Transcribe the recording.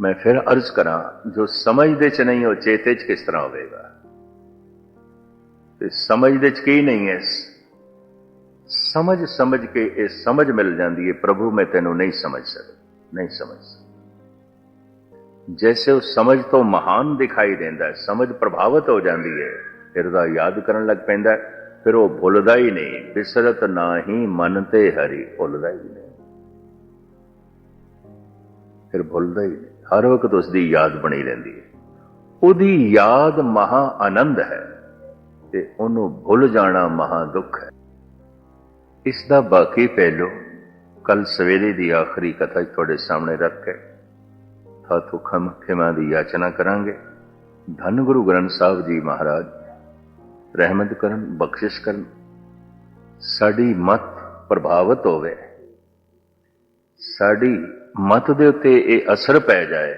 ਮੈਂ ਫਿਰ ਅਰਜ਼ ਕਰਾਂ ਜੋ ਸਮਝਦੇ ਚ ਨਹੀਂ ਉਹ ਚੇਤੇ ਚ ਕਿਸ ਤਰ੍ਹਾਂ ਹੋਵੇਗਾ ਤੇ ਸਮਝਦੇ ਚ ਕੀ ਨਹੀਂ ਹੈ ਸਮਝ ਸਮਝ ਕੇ ਇਹ ਸਮਝ ਮਿਲ ਜਾਂਦੀ ਹੈ ਪ੍ਰਭੂ ਮੈਂ ਤੈਨੂੰ ਨਹੀਂ ਸਮਝ ਸਕਦਾ ਨਹੀਂ ਸਮਝ ਸਕਦਾ ਜੈਸੇ ਉਹ ਸਮਝ ਤੋਂ ਮਹਾਨ ਦਿਖਾਈ ਦਿੰਦਾ ਹੈ ਸਮਝ ਪ੍ਰਭਾਵਿਤ ਹੋ ਜਾਂਦੀ ਹੈ ਫਿਰ ਦਾ ਯਾਦ ਕਰਨ ਲੱਗ ਪੈਂਦਾ ਹੈ, ਫਿਰ ਉਹ ਭੁੱਲਦਾ ਹੀ ਨਹੀਂ ਬਿਸਰਤ ਨਾਹੀ ਮਨ ਤੇ ਹਰੀ ਭੁੱਲਦਾ ਹੀ ਨਹੀਂ ਫਿਰ ਭੁੱਲਦਾ ਹੀ ਨਹੀਂ। ਹਰ ਵਕਤ ਉਸ ਦੀ ਯਾਦ ਬਣੀ ਰਹਿੰਦੀ ਹੈ। ਉਹਦੀ ਯਾਦ ਮਹਾ ਆਨੰਦ ਹੈ ਤੇ ਉਹਨੂੰ ਭੁੱਲ ਜਾਣਾ ਮਹਾ ਦੁੱਖ ਹੈ। ਇਸ ਦਾ ਬਾਕੀ ਪਹਿਲੂ ਕੱਲ ਸਵੇਰੇ ਦੀ ਆਖਰੀ ਕਥਾ ਤੁਹਾਡੇ ਸਾਹਮਣੇ ਰੱਖ ਕੇ ਹਾਥੋਂ ਖਮ ਖਿਮਾ ਦੀ ਯਾਚਨਾ ਕਰਾਂਗੇ। ਧੰਨ ਗੁਰੂ ਗ੍ਰੰਥ ਸਾਹਿਬ ਜੀ ਮਹਾਰਾਜ, ਰਹਿਮਤ ਕਰਨ, ਬਖਸ਼ਿਸ਼ ਕਰਨ, ਸਾਡੀ ਮਤ ਪ੍ਰਭਾਵਿਤ ਹੋਵੇ। ਸਾਡੀ ਮਤ ਦੇ ਉੱਤੇ ਇਹ ਅਸਰ ਪੈ ਜਾਏ।